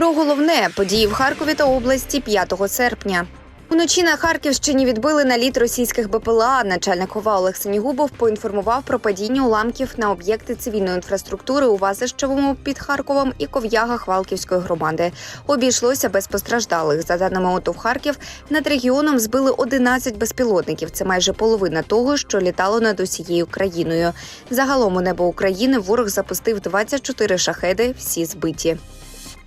Про головне події в Харкові та області 5 серпня. Уночі на Харківщині відбили наліт російських БПЛА. Начальник ОВА Олег Сенігубов поінформував про падіння уламків на об'єкти цивільної інфраструктури у Вазищевому під Харковом і Ков'ягах Валківської громади. Обійшлося без постраждалих. За даними ОТОВ Харків, над регіоном збили 11 безпілотників. Це майже половина того, що літало над усією країною. Загалом у небо України ворог запустив 24 шахеди, всі збиті.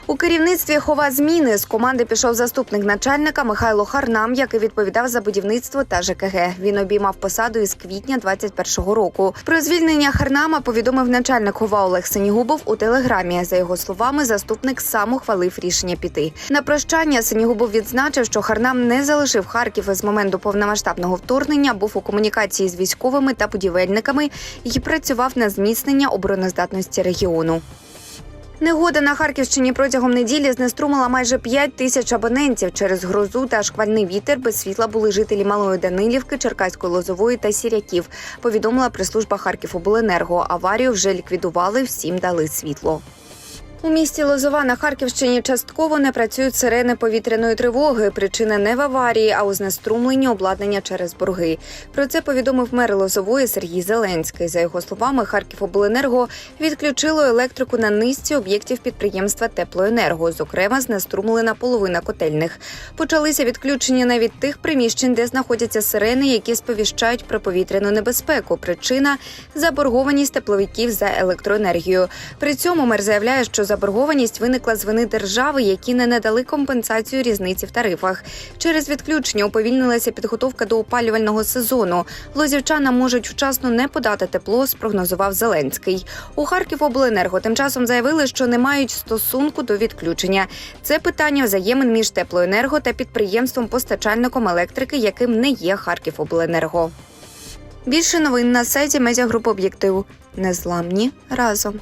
У керівництві хова зміни з команди пішов заступник начальника Михайло Харнам, який відповідав за будівництво та ЖКГ. Він обіймав посаду із квітня 21-го року. Про звільнення Харнама повідомив начальник хова Олег Сенігубов у телеграмі. За його словами, заступник сам ухвалив рішення піти. На прощання Сенігубов відзначив, що Харнам не залишив Харків із моменту повномасштабного вторгнення, був у комунікації з військовими та будівельниками і працював на зміцнення обороноздатності регіону. Негода на Харківщині протягом неділі знеструмила майже 5 тисяч абонентів. Через грозу та шквальний вітер без світла були жителі Малої Данилівки, Черкаської Лозової та Сіряків. Повідомила прес-служба Харківобленерго. Аварію вже ліквідували, всім дали світло. У місті Лозова на Харківщині частково не працюють сирени повітряної тривоги. Причина не в аварії, а у знеструмленні обладнання через борги. Про це повідомив мер Лозової Сергій Зеленський. За його словами, Харківобленерго відключило електрику на низці об'єктів підприємства Теплоенерго. Зокрема, знеструмлена половина котельних. Почалися відключення навіть тих приміщень, де знаходяться сирени, які сповіщають про повітряну небезпеку. Причина заборгованість тепловиків за електроенергію. При цьому мер заявляє, що заборгованість виникла з вини держави, які не надали компенсацію різниці в тарифах. Через відключення уповільнилася підготовка до опалювального сезону. Лозівчана можуть вчасно не подати тепло, спрогнозував Зеленський. У Харківобленерго тим часом заявили, що не мають стосунку до відключення. Це питання взаємин між теплоенерго та підприємством постачальником електрики, яким не є Харківобленерго. Більше новин на сайті медіагруп об'єктиву. Незламні разом.